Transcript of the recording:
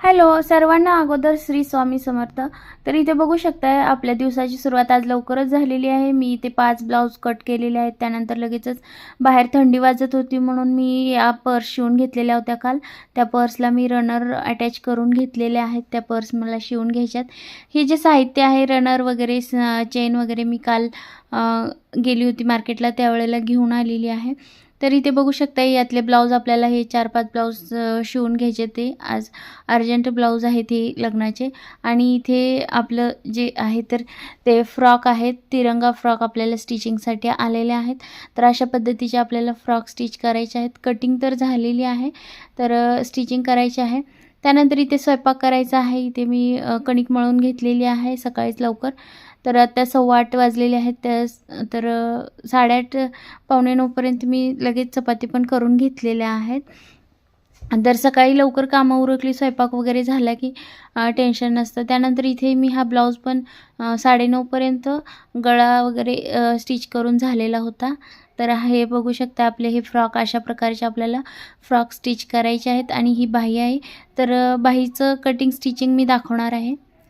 Hello सर्वांना अगोदर श्री स्वामी समर्थ. तर इथे बघू शकताय आपल्या दिवसाची सुरुवात आज लवकरच झालेली आहे. मी इथे पाच ब्लाऊज कट केलेले आहेत. त्यानंतर लगेचच बाहेर थंडी वाजत होती म्हणून मी या पर्स शिवून घेतलेल्या होत्या काल. त्या पर्सला मी रनर अटॅच करून घेतलेल्या आहेत. त्या पर्स मला शिवून घ्यायच्यात. हे जे साहित्य आहे रनर वगैरे चेन वगैरे मी काल गेली होती मार्केटला त्यावेळेला घेऊन आलेली आहे. तर इथे बघू शकता यातले ब्लाऊज आपल्याला हे चार पाच ब्लाऊज शिवून घ्यायचे ते. आज अर्जंट ब्लाऊज आहेत हे लग्नाचे. आणि इथे आपलं जे आहे तर ते फ्रॉक आहेत तिरंगा फ्रॉक आपल्याला स्टिचिंगसाठी आलेले आहेत. तर अशा पद्धतीचे आपल्याला फ्रॉक स्टिच करायचे आहेत. कटिंग तर झालेली आहे तर स्टिचिंग करायची आहे. त्यानंतर इथे स्वयंपाक करायचा आहे. इथे मी कणिक मळून घेतलेली आहे सकाळीच लवकर. तर आता सव्वा आठ वाजलेले आहेत. त्या तर साडेआठ पावणे नऊपर्यंत मी लगेच चपाती पण करून घेतलेल्या आहेत. तर सकाळी लवकर कामं उरकली स्वयंपाक वगैरे झाला की टेन्शन नसतं. त्यानंतर इथे मी हा ब्लाऊज पण साडेनऊपर्यंत गळा वगैरे स्टिच करून झालेला होता. तर हे बघू शकता आपले हे फ्रॉक अशा प्रकारचे आपल्याला फ्रॉक स्टिच करायचे आहेत आणि ही बाही आहे. तर बाहीचं कटिंग स्टिचिंग मी दाखवणार आहे.